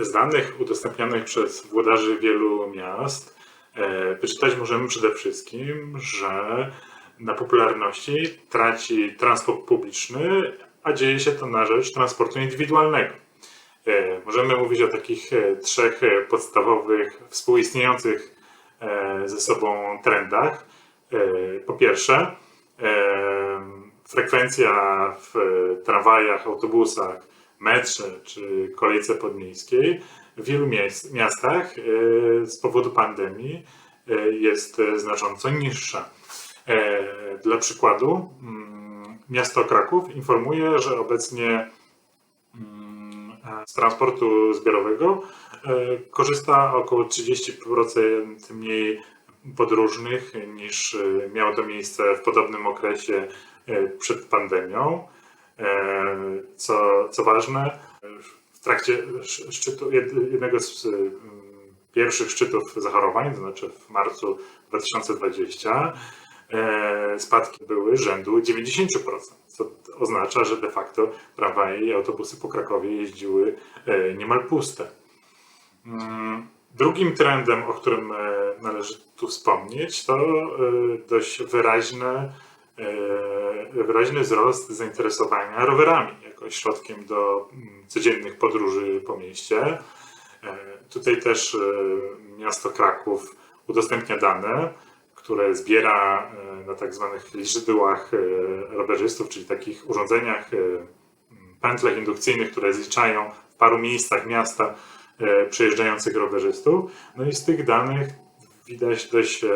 Z danych udostępnionych przez włodarzy wielu miast e, wyczytać możemy przede wszystkim, że na popularności traci transport publiczny, a dzieje się to na rzecz transportu indywidualnego. E, Możemy mówić o takich e, trzech podstawowych, współistniejących ze sobą trendach. Po pierwsze, frekwencja w tramwajach, autobusach, metrze czy kolejce podmiejskiej w wielu miastach e, z powodu pandemii e, jest znacząco niższa. E, Dla przykładu, mm, miasto Kraków informuje, że obecnie mm, z transportu zbiorowego korzysta około 30% mniej podróżnych niż miało to miejsce w podobnym okresie przed pandemią. E, Co, co ważne, w trakcie sz- szczytu, jed- jednego z mm, pierwszych szczytów zachorowań, to znaczy w marcu 2020, e, spadki były rzędu 90%, co oznacza, że de facto tramwaje i autobusy po Krakowie jeździły e, niemal puste. Mm, Drugim trendem, o którym należy tu wspomnieć, to dość wyraźne, wyraźny wzrost zainteresowania rowerami jako środkiem do mm, codziennych podróży po mieście. E, Tutaj też e, miasto Kraków udostępnia dane, które zbiera e, na tak zwanych liczydłach e, rowerzystów, czyli takich urządzeniach, e, pętlach indukcyjnych, które zliczają w paru miejscach miasta e, przejeżdżających rowerzystów. No i z tych danych widać dość e,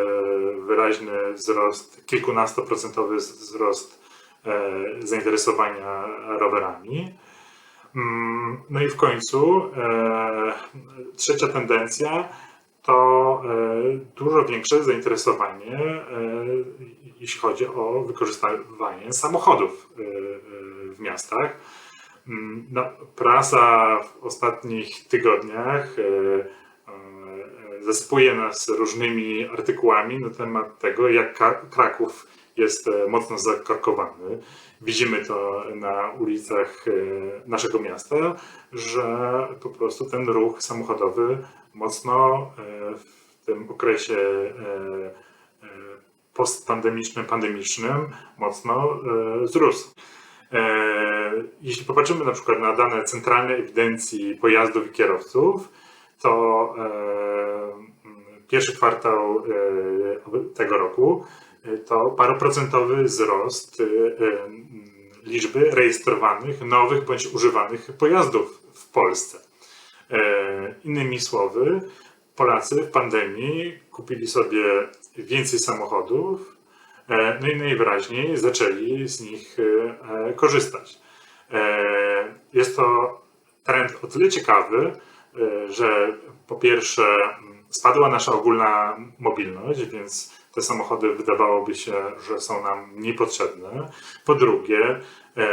wyraźny wzrost, kilkunastoprocentowy wzrost e, zainteresowania rowerami. Mm, No i w końcu e, trzecia tendencja to dużo większe zainteresowanie, jeśli chodzi o wykorzystywanie samochodów w miastach. Mm, No, prasa w ostatnich tygodniach e, e, zasypuje nas różnymi artykułami na temat tego, jak Kraków jest e, mocno zakorkowany. Widzimy to na ulicach e, naszego miasta, że po prostu ten ruch samochodowy mocno e, w tym okresie postpandemicznym, pandemicznym mocno wzrósł. Jeśli popatrzymy na przykład na dane Centralnej Ewidencji Pojazdów i Kierowców, to pierwszy kwartał e, tego roku e, to paroprocentowy wzrost e, liczby rejestrowanych nowych bądź używanych pojazdów w Polsce. Innymi słowy, Polacy w pandemii kupili sobie więcej samochodów, no i najwyraźniej zaczęli z nich korzystać. Jest to trend o tyle ciekawy, że po pierwsze spadła nasza ogólna mobilność, więc te samochody wydawałoby się, że są nam niepotrzebne. Po drugie, e,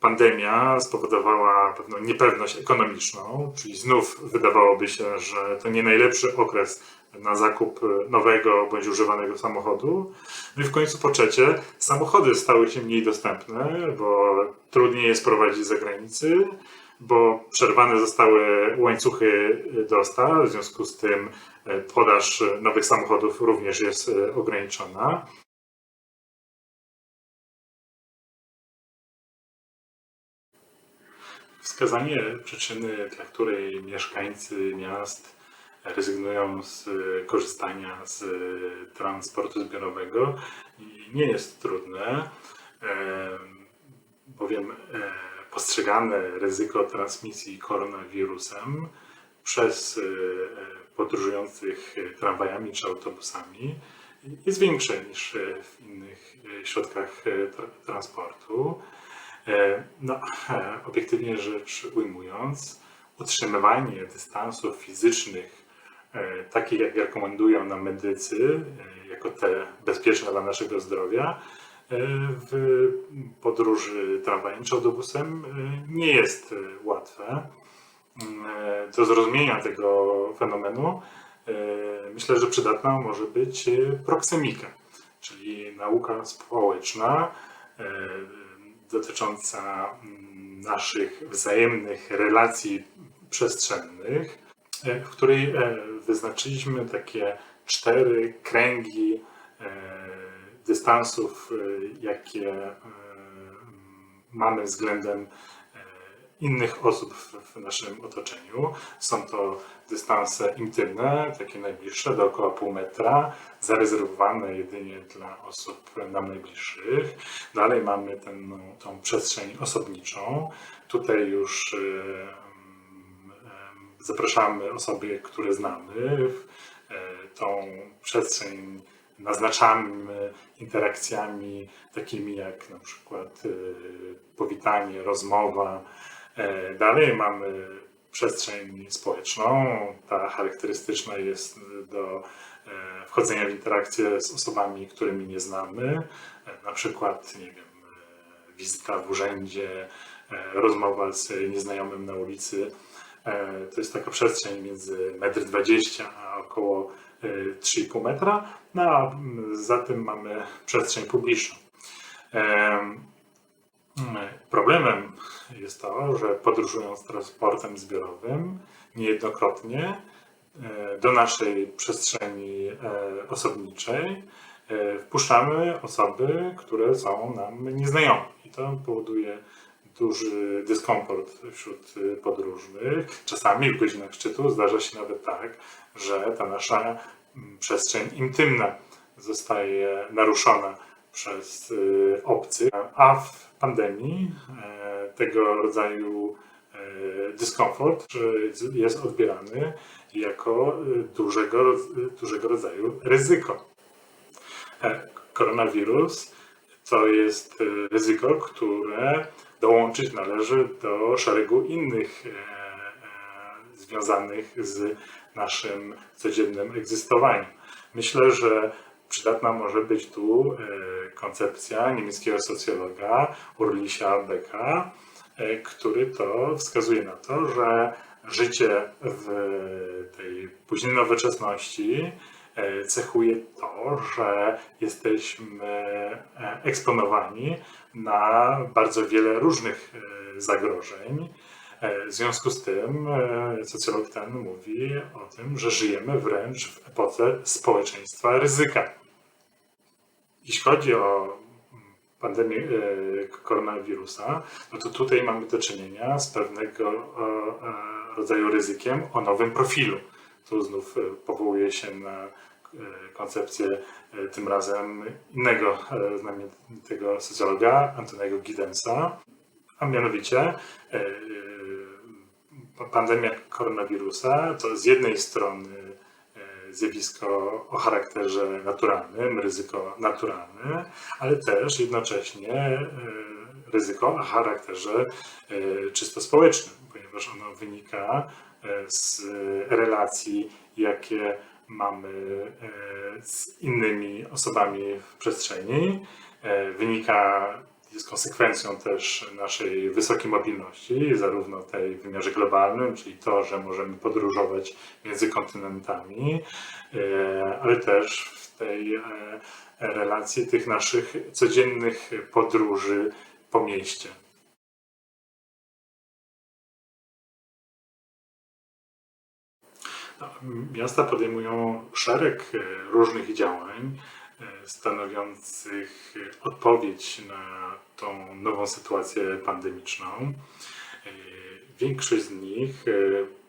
pandemia spowodowała pewną niepewność ekonomiczną, czyli znów wydawałoby się, że to nie najlepszy okres na zakup nowego bądź używanego samochodu. No i w końcu po trzecie, samochody stały się mniej dostępne, bo trudniej je sprowadzić z zagranicy, bo przerwane zostały łańcuchy dostaw, w związku z tym e, podaż nowych samochodów również jest e, ograniczona. Wskazanie przyczyny, dla której mieszkańcy miast rezygnują z korzystania z transportu zbiorowego nie jest trudne, e, bowiem e, postrzegane ryzyko transmisji koronawirusem przez e, podróżujących tramwajami czy autobusami jest większe niż w innych e, środkach e, tra- transportu. E, No, e, obiektywnie rzecz ujmując, utrzymywanie dystansów fizycznych, e, takich jak rekomendują nam medycy, e, jako te bezpieczne dla naszego zdrowia, e, w podróży tramwajem czy autobusem e, nie jest e, łatwe. E, Do zrozumienia tego fenomenu e, myślę, że przydatna może być e, proksemika, czyli nauka społeczna e, dotycząca mm, naszych wzajemnych relacji przestrzennych, e, w której e, wyznaczyliśmy takie cztery kręgi e, dystansów, e, jakie e, mamy względem e, innych osób w, naszym otoczeniu. Są to dystanse intymne, takie najbliższe, do około pół metra, zarezerwowane jedynie dla osób nam najbliższych. Dalej mamy tę tą przestrzeń osobniczą. Tutaj już em, zapraszamy osoby, które znamy. Tą przestrzeń naznaczamy interakcjami takimi jak na przykład e, powitanie, rozmowa. E, Dalej mamy przestrzeń społeczną. Ta charakterystyczna jest do e, wchodzenia w interakcję z osobami, którymi nie znamy. E, Na przykład, nie wiem, e, wizyta w urzędzie, e, rozmowa z nieznajomym na ulicy. E, To jest taka przestrzeń między 1,20 m a około e, 3,5 metra. No a mm, za tym mamy przestrzeń publiczną. Em, Problemem jest to, że podróżując transportem zbiorowym niejednokrotnie e, do naszej przestrzeni e, osobniczej e, wpuszczamy osoby, które są nam nieznajome. I to powoduje duży dyskomfort wśród e, podróżnych. Czasami w godzinach szczytu zdarza się nawet tak, że ta nasza mm, przestrzeń intymna zostaje naruszona przez y, obcych, a w pandemii e, tego rodzaju e, dyskomfort y, jest odbierany jako y, dużego, dużego rodzaju ryzyko. E, Koronawirus to jest y, ryzyko, które dołączyć należy do szeregu innych e, e, związanych z naszym codziennym egzystowaniem. Myślę, że przydatna może być tu e, koncepcja niemieckiego socjologa Urlisia Becka, który to wskazuje na to, że życie w tej późnej nowoczesności cechuje to, że jesteśmy e, eksponowani na bardzo wiele różnych e, zagrożeń. E, W związku z tym e, socjolog ten mówi o tym, że żyjemy wręcz w epoce społeczeństwa ryzyka. Jeśli chodzi o pandemię e, koronawirusa, no to tutaj mamy do czynienia z pewnego e, e, rodzaju ryzykiem o nowym profilu. Tu znów e, powołuje się na e, koncepcję e, tym razem innego znamienitego socjologa, Antonego Gidensa, a mianowicie pandemia koronawirusa to z jednej strony zjawisko o charakterze naturalnym, ryzyko naturalne, ale też jednocześnie ryzyko o charakterze czysto społecznym, ponieważ ono wynika z relacji, jakie mamy e, z innymi osobami w przestrzeni. E, Wynika, jest konsekwencją też naszej wysokiej mobilności, zarówno tej w wymiarze globalnym, czyli to, że możemy podróżować między kontynentami, e, ale też w tej e, relacji tych naszych codziennych podróży po mieście. Miasta podejmują szereg e, różnych działań e, stanowiących odpowiedź na tą nową sytuację pandemiczną. E, Większość z nich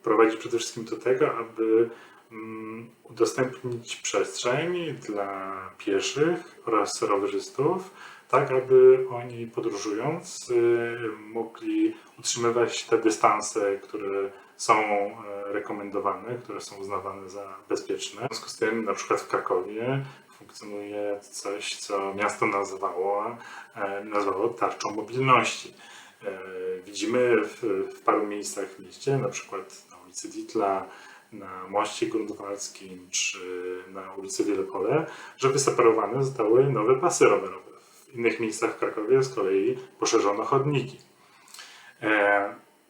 prowadzi przede wszystkim do tego, aby mm, udostępnić przestrzeń dla pieszych oraz rowerzystów, tak aby oni podróżując mogli utrzymywać te dystanse, które są e, rekomendowane, które są uznawane za bezpieczne. W związku z tym, na przykład w Krakowie funkcjonuje coś, co miasto nazwało, e, nazwało tarczą mobilności. E, Widzimy w, w paru miejscach w mieście, na przykład na ulicy Ditla, na moście grunwaldzkim czy na ulicy Wielopole, że wyseparowane zostały nowe pasy rowerowe. W innych miejscach w Krakowie z kolei poszerzono chodniki.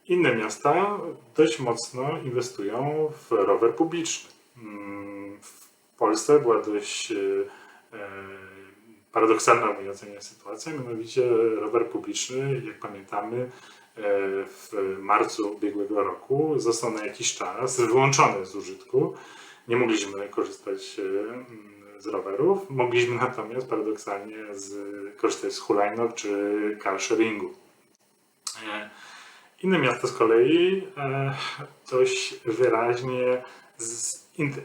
E, Inne miasta dość mocno inwestują w rower publiczny. Mm, W Polsce była dość e, e, paradoksalna ocenie sytuacja, mianowicie rower publiczny, jak pamiętamy, w marcu ubiegłego roku został na jakiś czas wyłączony z użytku. Nie mogliśmy korzystać e, z rowerów, mogliśmy natomiast paradoksalnie z, korzystać z hulajnóg czy carsharingu. E, Inne miasta z kolei e, dość wyraźnie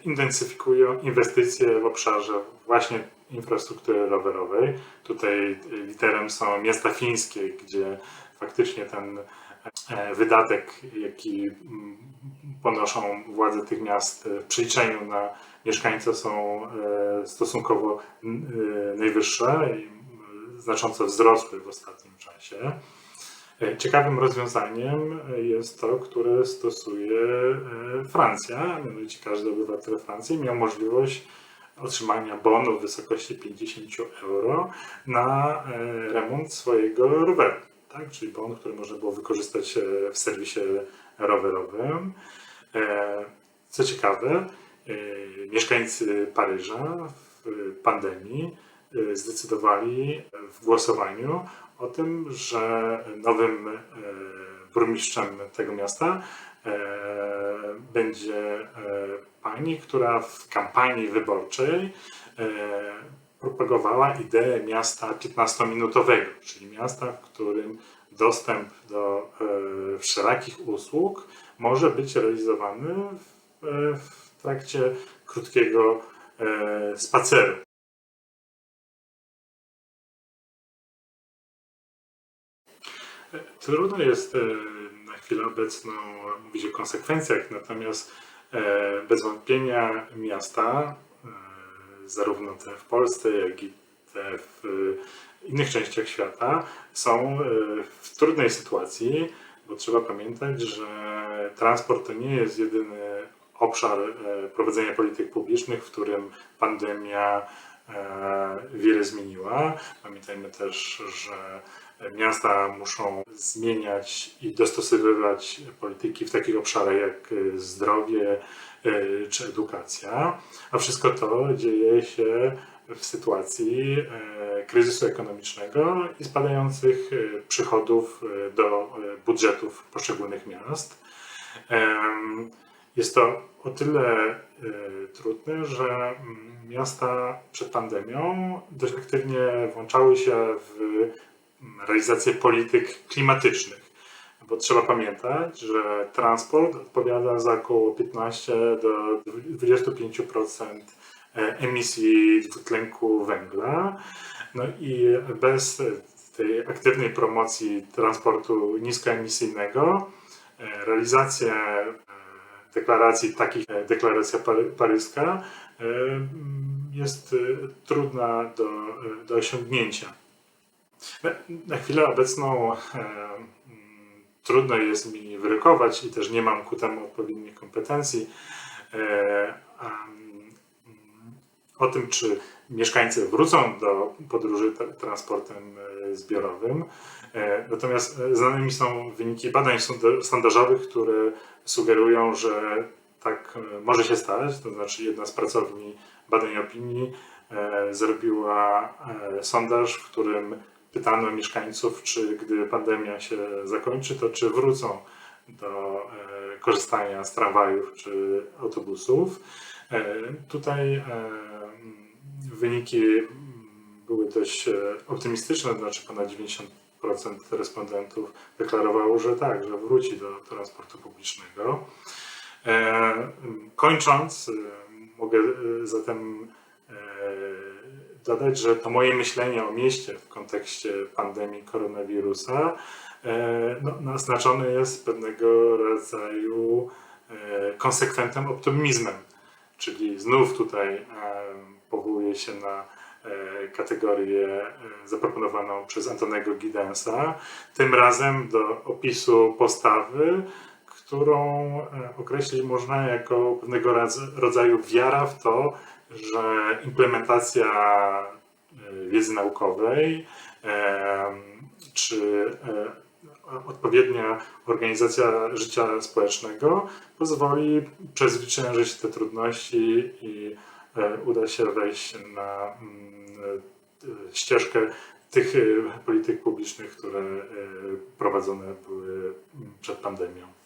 intensyfikują inwestycje w obszarze właśnie infrastruktury rowerowej. Tutaj literem są miasta fińskie, gdzie faktycznie ten e, wydatek, jaki mm, ponoszą władze tych miast e, w przeliczeniu na mieszkańca są e, stosunkowo e, najwyższe i mm, znacząco wzrosły w ostatnim czasie. Ciekawym rozwiązaniem jest to, które stosuje e, Francja. Mianowicie każdy obywatel Francji miał możliwość otrzymania bonu w wysokości 50 euro na e, remont swojego roweru. Tak? Czyli bon, który można było wykorzystać e, w serwisie rowerowym. Co ciekawe, mieszkańcy Paryża w pandemii zdecydowali w głosowaniu o tym, że nowym e, burmistrzem tego miasta e, będzie e, pani, która w kampanii wyborczej propagowała ideę miasta 15-minutowego, czyli miasta, w którym dostęp do wszelakich usług może być realizowany w, w trakcie krótkiego spaceru. Trudno jest e, na chwilę obecną mówić o konsekwencjach, natomiast e, bez wątpienia miasta, e, zarówno te w Polsce, jak i te w innych częściach świata, są w trudnej sytuacji, bo trzeba pamiętać, że transport to nie jest jedyny obszar prowadzenia polityk publicznych, w którym pandemia wiele zmieniła. Pamiętajmy też, że miasta muszą zmieniać i dostosowywać polityki w takich obszarach jak y, zdrowie y, czy edukacja, a wszystko to dzieje się w sytuacji e, kryzysu ekonomicznego i spadających y, przychodów do budżetów poszczególnych miast. Jest to o tyle trudne, że mm, miasta przed pandemią dość aktywnie włączały się w realizację polityk klimatycznych. Bo trzeba pamiętać, że transport odpowiada za około 15 do 25% emisji dwutlenku węgla. No i bez tej aktywnej promocji transportu niskoemisyjnego e, realizacja e, deklaracji takich, jak deklaracja pary- paryska, e, jest e, trudna do, e, do osiągnięcia. Na, na chwilę obecną e, mm, trudno jest mi wyrokować i też nie mam ku temu odpowiednich kompetencji. E, mm, o tym, czy mieszkańcy wrócą do podróży tra- transportem e, zbiorowym. Natomiast znane mi są wyniki badań sonda- sondażowych, które sugerują, że tak może się stać. To znaczy, jedna z pracowni badań opinii zrobiła sondaż, w którym pytano mieszkańców, czy gdy pandemia się zakończy, to czy wrócą do e, korzystania z tramwajów czy autobusów. E, Tutaj e, wyniki były dość optymistyczne, to znaczy ponad 90% respondentów deklarowało, że tak, że wróci do transportu publicznego. Kończąc, mogę zatem dodać, że to moje myślenie o mieście w kontekście pandemii koronawirusa e, no, naznaczone jest pewnego rodzaju e, konsekwentem optymizmem. Czyli znów tutaj e, powołuję się na kategorię zaproponowaną przez Antonego Gidensa, tym razem do opisu postawy, którą określić można jako pewnego rodzaju wiara w to, że implementacja e, wiedzy naukowej e, czy e, odpowiednia organizacja życia społecznego pozwoli przezwyciężyć te trudności i uda się wejść na mm, ścieżkę tych polityk publicznych, które prowadzone były przed pandemią.